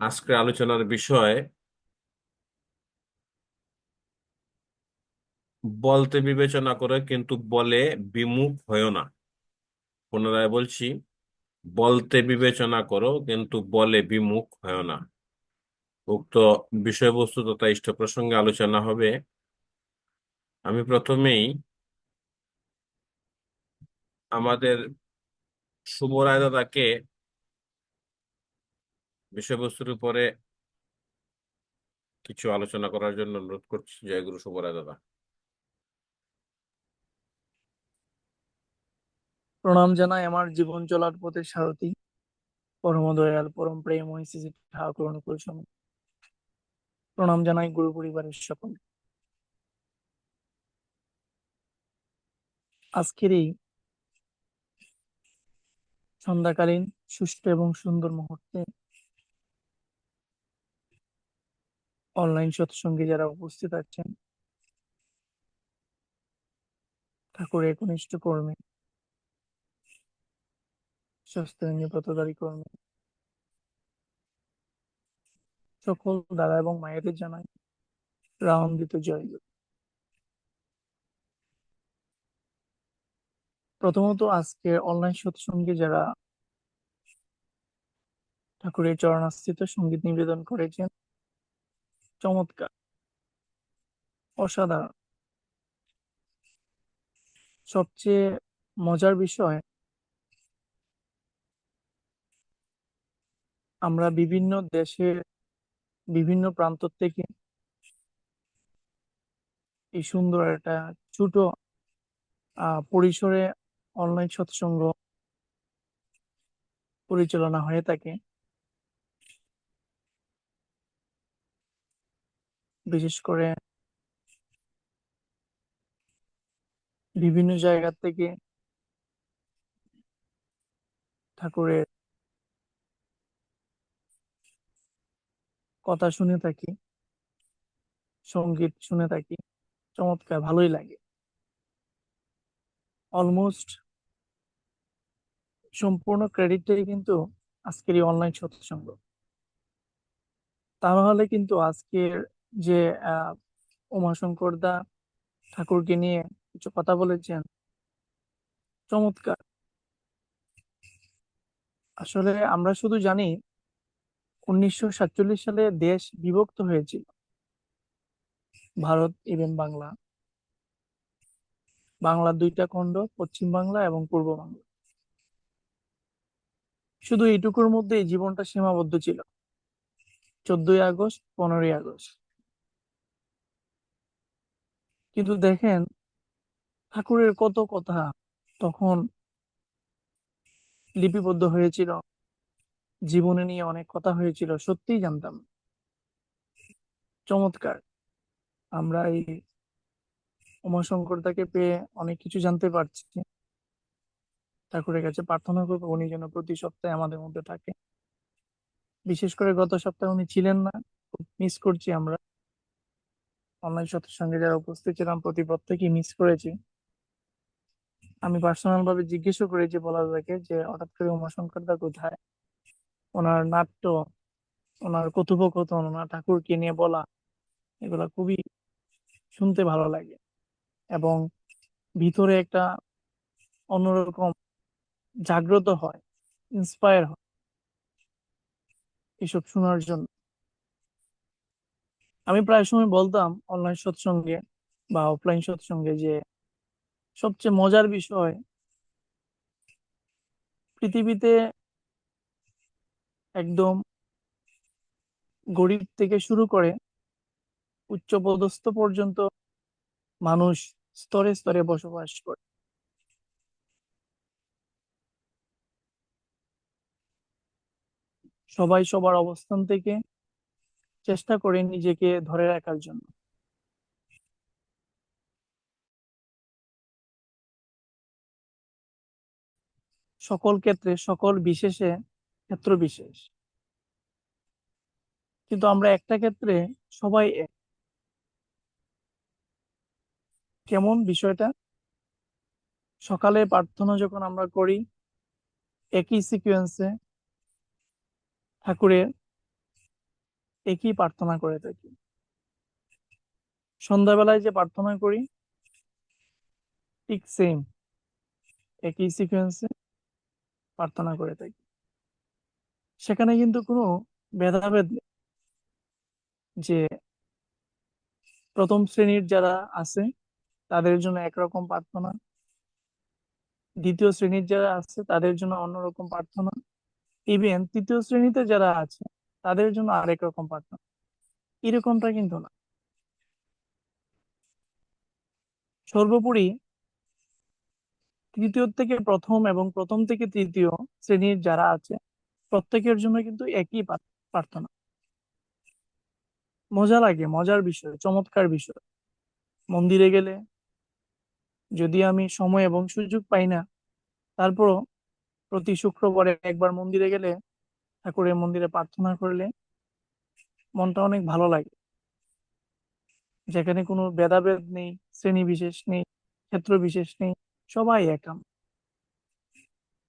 আজকের আলোচনার বিষয় বলতে বিবেচনা করে কিন্তু বলে বিমুখ হয় না। পুনরায় বলছি, বলতে বিবেচনা করো কিন্তু বলে বিমুখ হয় না। উক্ত বিষয়বস্তু তথা ইষ্ট প্রসঙ্গে আলোচনা হবে। আমি প্রথমেই আমাদের শুভ রায় দাদাকে বিষয়বস্তুর উপরে কিছু আলোচনা করার জন্য অনুরোধ করছি। জয়গুরু শুভ রায় দাদা। প্রণাম জানাই আমার জীবন চলার পথের সারথি। পরম দয়াল, পরম প্রেম ঠাকুর অনুকূল প্রণাম জানাই গুরু পরিবারের সকল। আজকের এই সন্ধ্যাকালীন সুষ্ঠু এবং সুন্দর মুহূর্তে অনলাইন সৎসঙ্গে যারা উপস্থিত আছেন। ঠাকুরের একনিষ্ঠ কর্মী। ব্রতধারী কর্মী। সকল দাদা এবং মায়েদের জানাই রামদিত জয়। প্রথমত আজকে অনলাইন সৎসঙ্গে যারা ঠাকুরের চরণাস্থিত সংগীত নিবেদন করেছেন চমৎকার, অসাধারণ। সবচেয়ে মজার বিষয়, আমরা বিভিন্ন দেশের বিভিন্ন প্রান্ত থেকে এই সুন্দর একটা ছোট পরিসরে অনলাইন সৎসঙ্গ পরিচালনা হয়ে থাকে। বিশেষ করে বিভিন্ন জায়গা থেকে ঠাকুরের কথা শুনে থাকি, সংগীত শুনে থাকি, চমৎকার, ভালোই লাগে। অলমোস্ট সম্পূর্ণ ক্রেডিটটাই কিন্তু আজকের এই অনলাইন সৎসঙ্গ। তাহলে কিন্তু আজকের যে উমাশঙ্কর দা ঠাকুরকে নিয়ে কিছু কথা বলেছেন। চমৎকার। আসলে আমরা শুধু জানি, উনিশশো সাতচল্লিশ সালে দেশ বিভক্ত হয়েছিল ভারত এবং বাংলা। বাংলার দুইটা খণ্ড, পশ্চিম বাংলা এবং পূর্ব বাংলা। শুধু এইটুকুর মধ্যেই জীবনটা সীমাবদ্ধ ছিল। চোদ্দই আগস্ট, পনেরোই আগস্ট। কিন্তু দেখেন, ঠাকুরের কত কথা তখন লিপিবদ্ধ হয়েছিল। জীবনে নিয়ে অনেক কথা হয়েছিল, সত্যিই জানতাম। চমৎকার। আমরা এই উমাশঙ্কর দাকে পেয়ে অনেক কিছু জানতে পারছি। ঠাকুরের কাছে প্রার্থনা করব উনি যেন প্রতি সপ্তাহে আমাদের মধ্যে থাকে। বিশেষ করে গত সপ্তাহে উনি ছিলেন না মিস করছি আমরা। অনলাইন সঙ্গে যারা উপস্থিত ছিলাম প্রতি প্রত্যেকেই মিস করেছি। আমি পার্সোনাল ভাবে জিজ্ঞেসও করেছি বলা দাকে যে হঠাৎ করে উমাশঙ্কর দা কোথায়? ওনার নাট্য, ওনার কথোপকথন, ওনার ঠাকুরকে নিয়ে বলা, এগুলা খুবই শুনতে ভালো লাগে। এবং ভিতরে একটা অন্যরকম জাগ্রত হয় ইন্সপায়ার হয়। এসব শোনার জন্য। আমি প্রায় সময় বলতাম অনলাইন সৎসঙ্গে বা অফলাইন সৎসঙ্গে যে সবচেয়ে মজার বিষয় পৃথিবীতে একদম গরিব থেকে শুরু করে উচ্চ পদস্থ পর্যন্ত মানুষ স্তরে স্তরে বসবাস করে। সবাই সবার অবস্থান থেকে চেষ্টা করে নিজেকে ধরে রাখার জন্য। সকল ক্ষেত্রে, সকল বিশেষে ক্ষেত্র বিশেষ। কিন্তু আমরা একটা ক্ষেত্রে সবাই এক। কেমন বিষয়টা? সকালে প্রার্থনা যখন আমরা করি, একই সিকুয়েন্সে ঠাকুরের একই প্রার্থনা করে থাকি। সন্ধ্যাবেলায় যে প্রার্থনা করি, ঠিক সেম একই সিকোয়েন্সে প্রার্থনা করে থাকি। সেখানে কিন্তু কোনো ভেদাভেদ নেই যে প্রথম শ্রেণির যারা আছে, তাদের জন্য একরকম প্রার্থনা। দ্বিতীয় শ্রেণির যারা আছে, তাদের জন্য অন্যরকম প্রার্থনা। ইভেন তৃতীয় শ্রেণীতে যারা আছে তাদের জন্য আরেক রকম প্রার্থনা এরকমটা কিন্তু না। সর্বোপরি তৃতীয় থেকে প্রথম এবং প্রথম থেকে তৃতীয় শ্রেণির যারা আছে, প্রত্যেকের জন্য কিন্তু একই প্রার- প্রার্থনা। মজা লাগে, মজার বিষয়, চমৎকার বিষয়। মন্দিরে গেলে যদি আমি সময় এবং সুযোগ পাই না, তারপরও প্রতি শুক্রবারে একবার মন্দিরে গেলে ঠাকুরের মন্দিরে প্রার্থনা করলে মনটা অনেক ভালো লাগে। যেখানে কোনো ভেদাভেদ নেই, শ্রেণি বিশেষ নেই, ক্ষেত্র বিশেষ নেই, সবাই একাম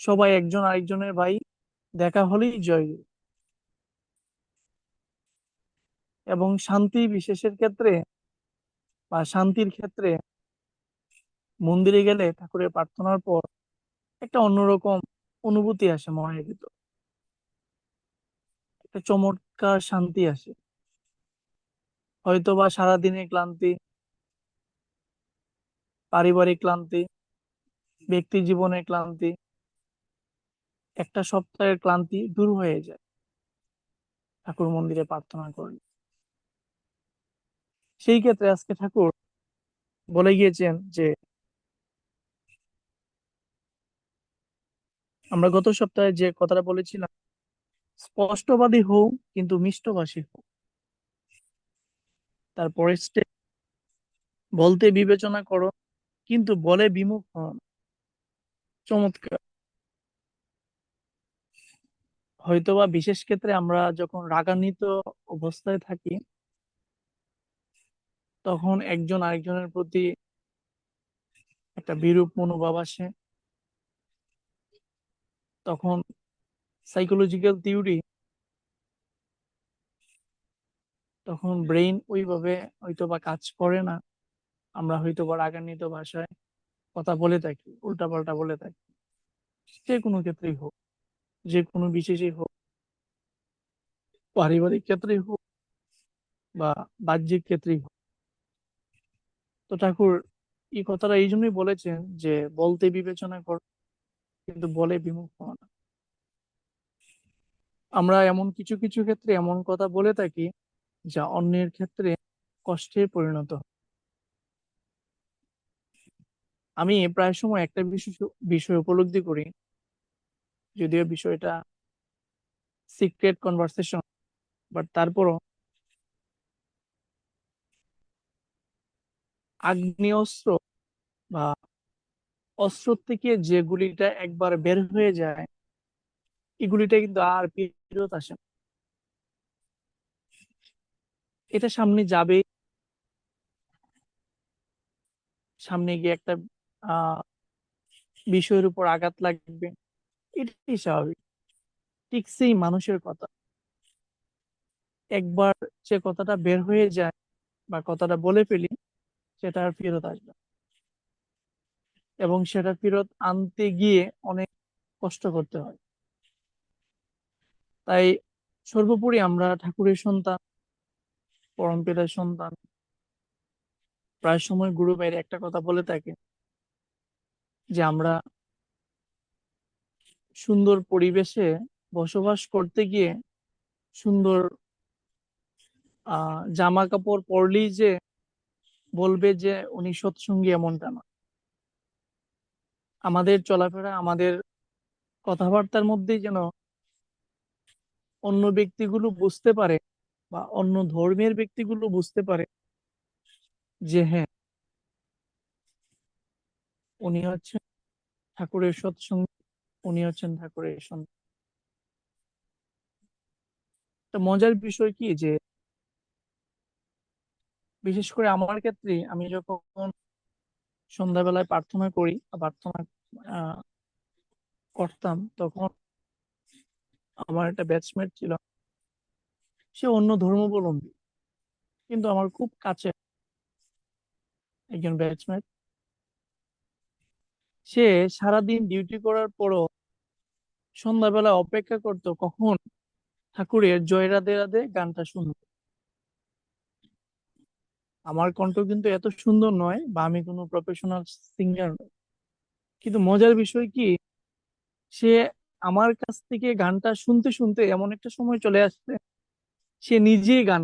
সবাই একজন আরেকজনের ভাই, দেখা হলেই জয়। এবং শান্তি বিশেষের ক্ষেত্রে বা শান্তির ক্ষেত্রে মন্দিরে গেলে ঠাকুরের প্রার্থনার পর একটা অন্যরকম অনুভূতি আসে মনের ভিতর। একটা চমৎকার শান্তি আসে। হয়তো বা সারাদিনের ক্লান্তি, পারিবারিক ক্লান্তি, ব্যক্তি জীবনের ক্লান্তি, একটা সপ্তাহের ক্লান্তি দূর হয়ে যায়। ঠাকুর মন্দিরে প্রার্থনা করলে সেই ক্ষেত্রে আজকে ঠাকুর বলে গিয়েছেন যে, আমরা গত সপ্তাহে যে কথাটা বলেছিলাম স্পষ্টবাদী হও কিন্তু মিষ্টভাষী হও তারপরে স্টেপ বলতে বিবেচনা করো, কিন্তু বলে বিমুখ হন। চমৎকার। হয়তোবা বিশেষ ক্ষেত্রে আমরা যখন রাগান্বিত অবস্থায় থাকি, তখন একজন আরেকজনের প্রতি একটা বিরূপ মনোভাব আসে। তখন সাইকোলজিক্যাল থিওরি তখন ব্রেইন ওইভাবে হয়তোবা কাজ করে না। আমরা হয়তোবা রাগান্বিত ভাষায় কথা বলে থাকি উল্টাপাল্টা বলে থাকি। যে কোনো ক্ষেত্রেই হোক যে কোনো বিশেষেই হোক পারিবারিক ক্ষেত্রেই হোক বা বাহ্যিক ক্ষেত্রেই হোক। তো ঠাকুর এই কথাটা এই জন্যই বলেছেন যে বলতে বিবেচনা কর কিন্তু বলে বিমুখ হও না। আমরা এমন কিছু কিছু ক্ষেত্রে এমন কথা বলে থাকি যা অন্যের ক্ষেত্রে কষ্টে পরিণত আমি প্রায় সময় একটা বিষয় উপলব্ধি করি, যদিও বিষয়টা সিক্রেট কনভারসেশন বাট তারপরও আগ্নেয়াস্ত্র বা অস্ত্র থেকে যে গুলিটা একবার বের হয়ে যায় এই গুলিটা কিন্তু আর ফেরত আসে না। এটা সামনে যাবে। সামনে গিয়ে একটা বিষয়ের উপর আঘাত লাগবে। এটাই স্বাভাবিক। ঠিক সেই মানুষের কথা। একবার যে কথাটা বের হয়ে যায় বা কথাটা বলে ফেলি, সেটা আর ফেরত আসবে। এবং সেটা ফেরত আনতে গিয়ে অনেক কষ্ট করতে হয়। তাই সর্বোপরি আমরা ঠাকুরের সন্তান, পরম পিতার সন্তান। প্রায় সময় গুরু ভাইয়ের একটা কথা বলে থাকে যে, আমরা সুন্দর পরিবেশে বসবাস করতে গিয়ে সুন্দর আহ জামা কাপড় পরলেই যে বলবে যে, উনি সৎসঙ্গী এমনটা না। আমাদের চলাফেরা, আমাদের কথাবার্তার মধ্যেই যেন অন্য ব্যক্তিগুলো বুঝতে পারে বা অন্য ধর্মের ব্যক্তিগুলো বুঝতে পারে যে হ্যাঁ উনি হচ্ছেন ঠাকুরের সৎসঙ্গী, উনি হচ্ছেন ঠাকুরের সন্তান। মজার বিষয় কি যে বিশেষ করে আমার ক্ষেত্রে আমি যখন সন্ধ্যাবেলায় প্রার্থনা করি প্রার্থনা করতাম তখন আমার একটা ব্যাচমেট ছিল। সে অন্য ধর্মাবলম্বী, কিন্তু আমার খুব কাছে একজন ব্যাচমেট সে সারাদিন ডিউটি করার পরও সন্ধ্যাবেলা অপেক্ষা করতো কখন ঠাকুরের জয় রাধে রাধে গানটা শুনবে। আমার কণ্ঠ কিন্তু এত সুন্দর নয় বা আমি কোনো প্রফেশনাল সিঙ্গার নই। কিন্তু মজার বিষয় কি, সে আমার কাছ থেকে গানটা শুনতে শুনতে এমন একটা সময় চলে আসছে, সে নিজেই গান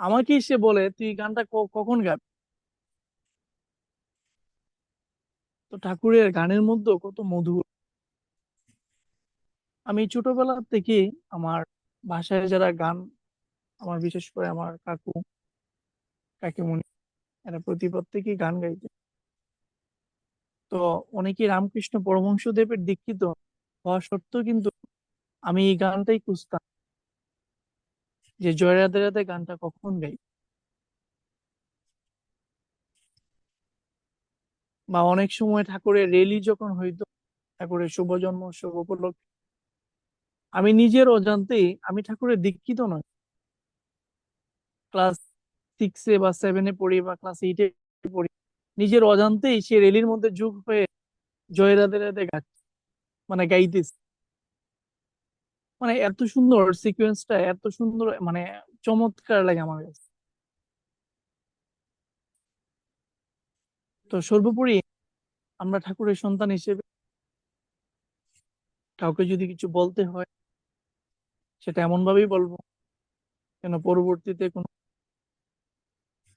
আমাকেই সে বলে, তুই গানটা কখন গাবি? তো ঠাকুরের গানের মধ্যে কত মধুর। আমি ছোটবেলা থেকে আমার বাসায় যারা গান, আমার বিশেষ করে আমার কাকু কাকিমুনি এরা প্রতি প্রত্যেকেই গান গাইতে তো অনেকে রামকৃষ্ণ পরমহংসদেবের দীক্ষিত হওয়া সত্ত্বেও কিন্তু আমি এই গানটাই খুঁজতাম যে জয় রাধে গানটা কখন গাই। বা অনেক সময় ঠাকুরের রেলি যখন হইতো, ঠাকুরের শুভ জন্মোৎসব উপলক্ষে, আমি নিজের অজান্তেই, আমি ঠাকুরের দীক্ষিত নয় ক্লাস সিক্সে বা সেভেনে পড়ি বা ক্লাস এইটে পড়ি, নিজের অজান্তেই সে রেলির মধ্যে যোগ হয়ে জয় রাধে রাধে মানে গাইতেছে মানে এত সুন্দর সিকোয়েন্সটা এত সুন্দর মানে চমৎকার লাগে আমার কাছে। তো সর্বোপরি আমরা ঠাকুরের সন্তান হিসেবে কাউকে যদি কিছু বলতে হয়, সেটা এমন ভাবেই বলব যেন পরবর্তীতে কোনো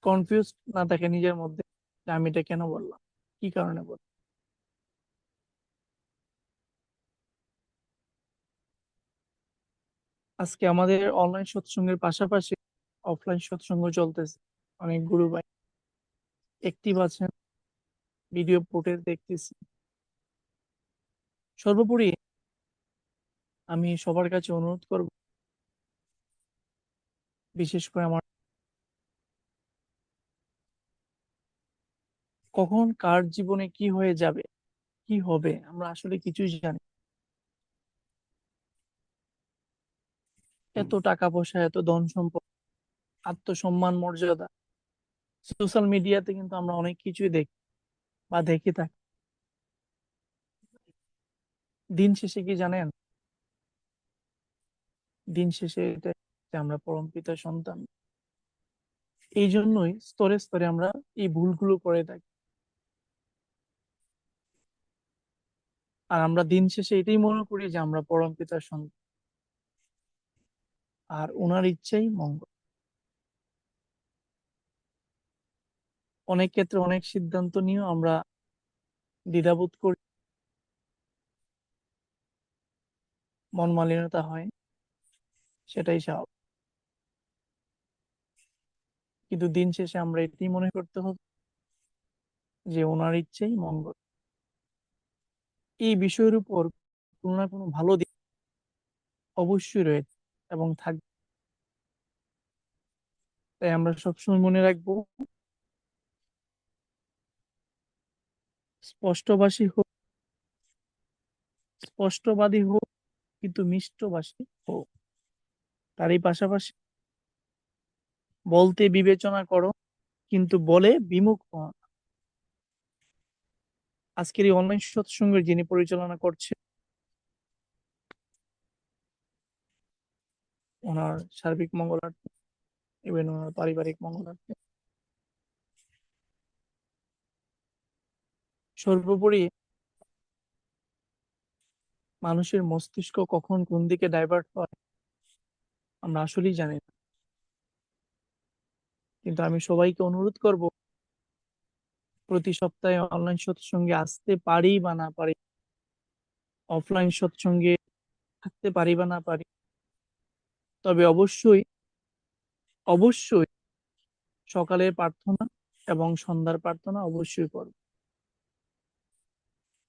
কনফিউজ না থাকে নিজের মধ্যে আমি এটা কেন বললাম, কি কারণে বললাম। আজকে আমাদের অনলাইন সৎসঙ্গের পাশাপাশি অফলাইন সৎসঙ্গ চলতেছে। অনেক গুরু ভাই অ্যাক্টিভ আছেন। ভিডিও ফুটেজ দেখতেছি। সর্বোপরি আমি সবার কাছে অনুরোধ করব, বিশেষ করে আমার কখন কার জীবনে কি হয়ে যাবে, কি হবে, আমরা আসলে কিছুই জানি এত টাকা পয়সা এত ধন সম্পদ আত্মসম্মান মর্যাদা। সোশ্যাল মিডিয়াতে কিন্তু আমরা অনেক কিছুই দেখি বা দেখে থাকি। দিন শেষে কি জানেন? দিন শেষে এটা আমরা পরম পিতার সন্তান। এই জন্যই স্তরে স্তরে আমরা এই ভুলগুলো করে থাকি। আর আমরা দিন শেষে এটাই মনে করি যে আমরা পরম পিতার সন্তান। আর ওনার ইচ্ছেই মঙ্গল। অনেক ক্ষেত্রে অনেক সিদ্ধান্ত নিয়েও আমরা দ্বিধাবোধ করি। মন মালিনতা হয়, সেটাই স্বাভাবিক। কিন্তু দিন শেষে আমরা এটাই মনে করতে হবে যে ওনার ইচ্ছেই মঙ্গল। এই বিষয়ের উপর কোনো না কোনো ভালো দিক অবশ্যই রয়েছে। এবং থাকবে তাই আমরা সবসময় মনে রাখব, স্পষ্টভাষী হোক, স্পষ্টবাদী হোক, কিন্তু মিষ্টভাষী হোক তারই পাশাপাশি বলতে বিবেচনা করো, কিন্তু বলে বিমুখ হও না। আজকের এই অনলাইন সৎসঙ্গের যিনি পরিচালনা করছে ওনার সার্বিক মঙ্গলার্থে এবং ওনার পারিবারিক মঙ্গলার্থে সর্বোপরি মানুষের মস্তিষ্ক কখন কোন দিকে ডাইভার্ট হয়, আমরা আসলেই জানি না। কিন্তু আমি সবাইকে অনুরোধ করব, প্রতি সপ্তাহে অনলাইন সৎসঙ্গে আসতে পারি বা না পারি অফলাইন সৎসঙ্গে থাকতে পারি বা না পারি তবে অবশ্যই অবশ্যই সকালের প্রার্থনা এবং সন্ধ্যার প্রার্থনা অবশ্যই করব।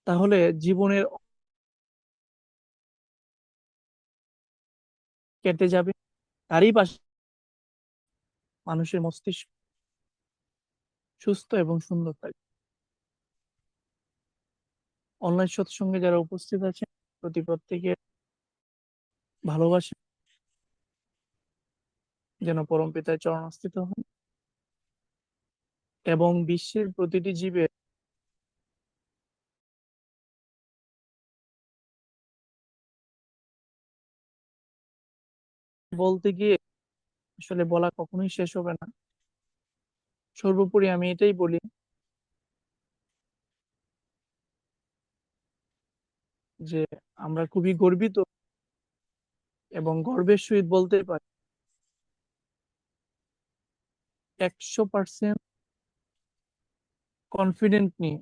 তাহলে জীবনের কেটে যাবে, তারই পাশে মানুষের মস্তিষ্ক সুস্থ এবং সুন্দর থাকবে। অনলাইন সৎসঙ্গে যারা উপস্থিত আছেন, প্রতি প্রত্যেকের ভালোবাসা যেন পরম পিতায় চরণস্থিত হন এবং বিশ্বের প্রতিটি জীবের বলতে গিয়ে আসলে বলা কখনোই শেষ হবে না। সর্বোপরি আমি এটাই বলি যে আমরা খুবই গর্বিত এবং গর্বের সহিত বলতে পারি একশো পার্সেন্ট কনফিডেন্ট নিয়ে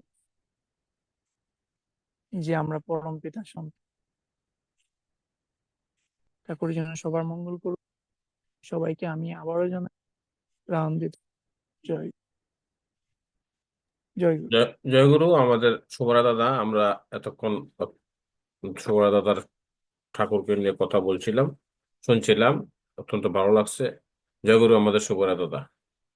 যে আমরা পরম পিতা সন্তান। ঠাকুর যেন সবার মঙ্গল করুক। সবাইকে আমি আবারও জানাই প্রাণ দিতে জয়। জয় গুরু। আমাদের শুভরা দাদা, আমরা এতক্ষণ শুভরা দাদার ঠাকুরকে নিয়ে কথা বলছিলাম, শুনছিলাম। অত্যন্ত ভালো লাগছে। জয়গুরু আমাদের শুভরা দাদা।